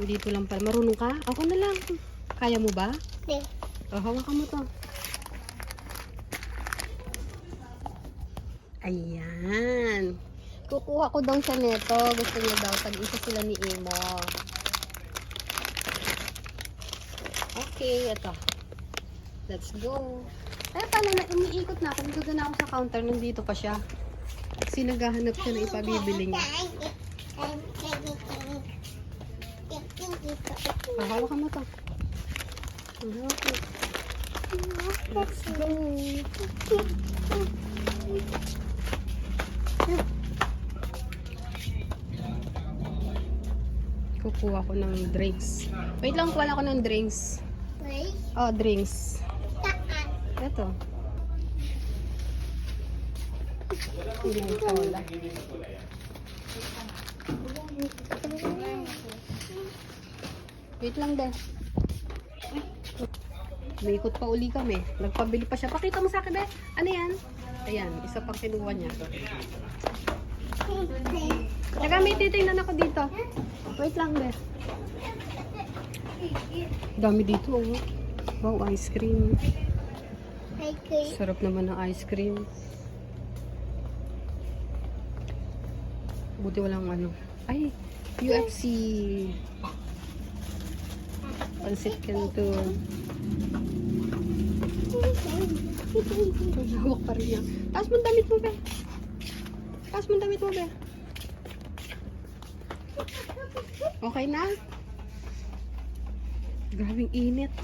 Dito lang pala. Marunong ka? Ako na lang. Kaya mo ba? Hindi. O, hawakan mo to. Ayan. Kukuha ko daw siya nito. Gusto niya daw. Tag-isa sila ni Imo. Okay, ito. Let's go. Ay, pala na, umiikot na ako. Dito na ako sa counter. Nandito pa siya. Kasi naghahanap siya ng ipabibili niya. Ah, hawakan mo to. Okay. Let's go. Kukuha ko ng drinks. Wait lang, kuha ako ng drinks. Wait, Oh, drinks. saan? Ito. Hindi ito Wait lang din. Umikot pa uli kami. Nagpabili pa siya. Pakita mo sa akin, be. Ano yan? Ayan, isa pang kinuha niya. Teka, may titingnan ako dito. Wait lang, be. Dami dito, oh. Wow, ice cream. Sarap naman ng ice cream. Buti walang ano. Ay, UFC. Pansit canto. Hawak pa rin niya. Taas mo damit mo, be. Taas mo damit mo, be. Okay na? Grabing init.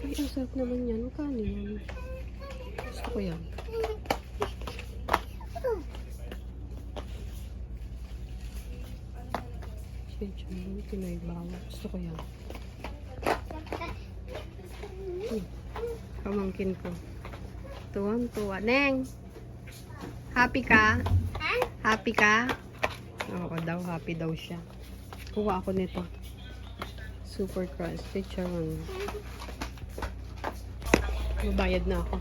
Ay, ang sarap naman yan. Magkano yan? Gusto ko yan. Yun. Pinoy bawa. Gusto ko yan. Pamangkin ko. Tuwang tuwa. Neng! Happy ka? Ha? Happy ka? Oo daw, happy daw siya. Kuha ako nito. Super crunch. Picture one. Mabayad na ako.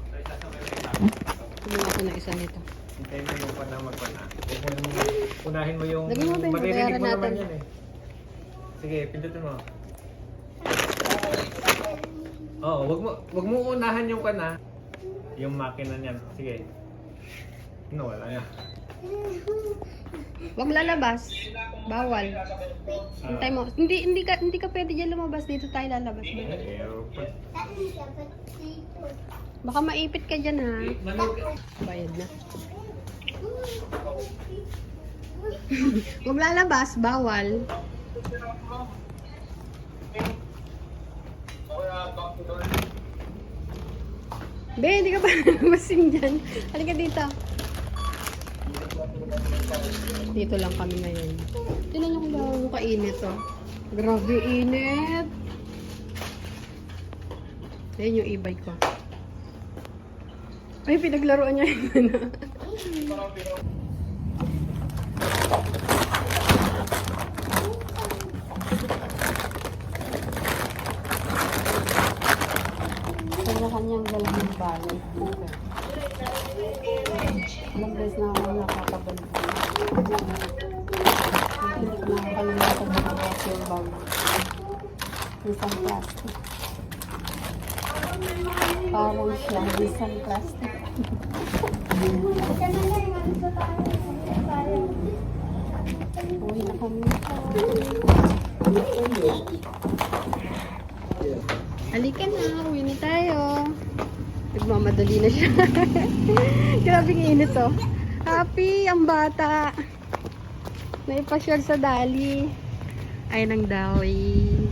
Kumuha ako na isa nito. Hintayin mo yung panang magpana. Unahin mo yung... Lagyan mo, Ben. Maririnig Bayaran mo naman natin. yan eh. Sige, pindutin mo. Oo, wag mo wag mo unahan yung kana. Yung makina niyan. Sige. No, wala yan. Huwag lalabas. Bawal. Hintay mo. Hindi hindi ka hindi ka pwede diyan lumabas dito tayo lalabas. dito? Baka maipit ka diyan ha. Bayad na. Huwag lalabas, bawal. Be, hindi ka pa lalabasin dyan. Halika dito. Dito lang kami ngayon. Tingnan niyo kung gaano kainit oh. Grabe init. Ayan yung e-bike ko. Ay, pinaglaruan niya yung ano. Balay. Ilang beses na ako nakakabalik. Hindi ko nakakalimutan na bukas yung bag. Isang plastic. Parang siya, isang plastic. Uwi na kami. Halika na, uwi na tayo. Nagmamadali na siya. Grabing init oh. Happy ang bata. Naipasyal sa dali. Ay, nang dawi.